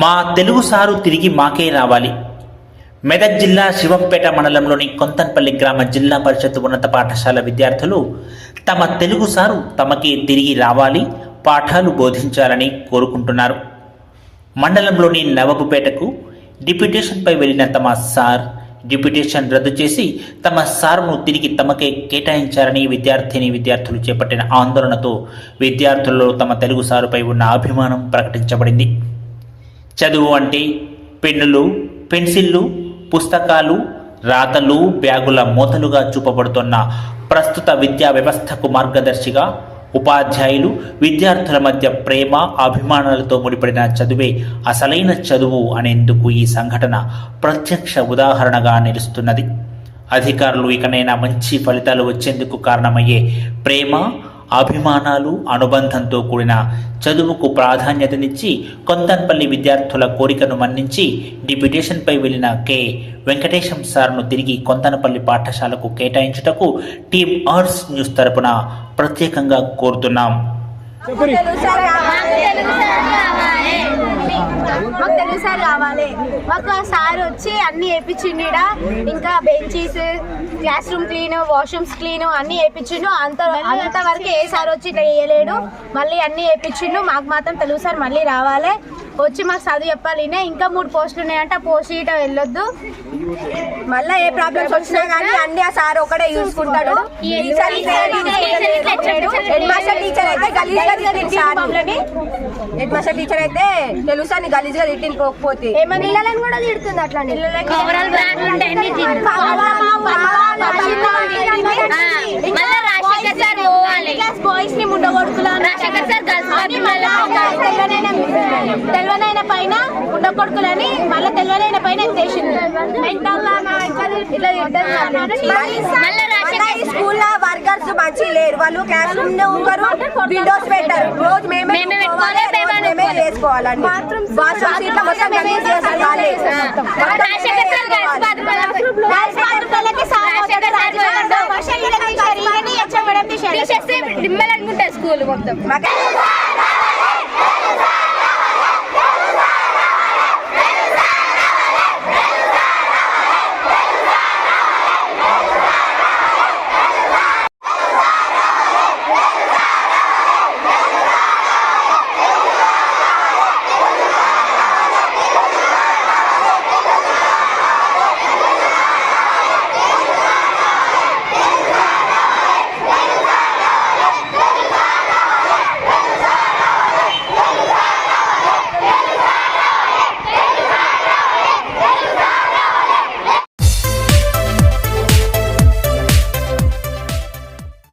మా తెలుగు సారు తిరిగి మాకే రావాలి. మెదక్ జిల్లా శివంపేట మండలంలోని కొంతన్పల్లి గ్రామ జిల్లా పరిషత్ ఉన్నత పాఠశాల విద్యార్థులు తమ తెలుగు సారు తమకే తిరిగి రావాలి పాఠాలు బోధించాలని కోరుకుంటున్నారు. మండలంలోని నవబుపేటకు డిప్యుటేషన్పై వెళ్ళిన తమ సార్ డిప్యుటేషన్ రద్దు చేసి తమ సార్ను తిరిగి తమకే కేటాయించారని విద్యార్థిని విద్యార్థులు చేపట్టిన ఆందోళనతో విద్యార్థుల్లో తమ తెలుగు సారుపై ఉన్న అభిమానం ప్రకటించబడింది. చదువు అంటే పెన్నులు పెన్సిళ్ళు పుస్తకాలు రాతలు బ్యాగుల మూతలుగా చూపబడుతున్న ప్రస్తుత విద్యా వ్యవస్థకు మార్గదర్శిగా ఉపాధ్యాయులు విద్యార్థుల మధ్య ప్రేమ అభిమానాలతో ముడిపడిన చదువే అసలైన చదువు అనేందుకు ఈ సంఘటన ప్రత్యక్ష ఉదాహరణగా నిలుస్తున్నది. అధికారులు ఇకనైనా మంచి ఫలితాలు వచ్చేందుకు కారణమయ్యే ప్రేమ అభిమానాలు అనుబంధంతో కూడిన చదువుకు ప్రాధాన్యతనిచ్చి కొంతన్పల్లి విద్యార్థుల కోరికను మన్నించి డిప్యూటేషన్పై వెళ్ళిన కె. వెంకటేశం సార్ను తిరిగి కొంతనపల్లి పాఠశాలకు కేటాయించుటకు టీమ్ ఆర్ట్స్ న్యూస్ తరపున ప్రత్యేకంగా కోరుతున్నాం. మాకు తెలుగు సార్ కావాలి. మాకు ఆ సార్ వచ్చి అన్ని వేయించిండు ఇంకా benches class room clean washrooms clean అన్ని వేయించిండు అంత అంతవరకు ఏ సార్ వచ్చి ఇట్లా చేయలేడు. మళ్ళీ అన్ని వేయించిండు మాకు మాత్రం తెలుగు సార్ మళ్ళీ రావాలి. వచ్చి మాకు చదువు చెప్పాలి ఈయన ఇంకా మూడు పోస్టులు ఉన్నాయంటే ఆ పోస్ట్ ఇట వెళ్ళొద్దు. మళ్ళా ఏ ప్రాబ్లమ్స్ వచ్చినా కానీ అన్ని ఆ సార్ ఒకడే చూసుకుంటాడు ఈసారి హెడ్ మాస్టర్ టీచర్ అయితే గలీజ్గా తిట్టింది సార్ని. హెడ్ మాస్టర్ టీచర్ అయితే తెలుసు అని గలీజ్గా తిట్టింది పోకపోతే. ఏమైనా? ఇళ్ళని కూడా తిడుతుంది అట్లా తెల్వనైన పైన ఉండకొడుకులని మళ్ళీ తెల్వనైన పైన వర్కర్స్ మంచి లేరు. వాళ్ళు రూమ్ ఒకరు విండోస్ పెట్టారు. రోజు మేమే మేమే చేసుకోవాలండి. బాత్రూమ్ సీట్ల మొత్తం చేస్తారు చేస్తే రాజశేఖర్ దిమ్మలు అనుకుంటారు స్కూల్ మొత్తం.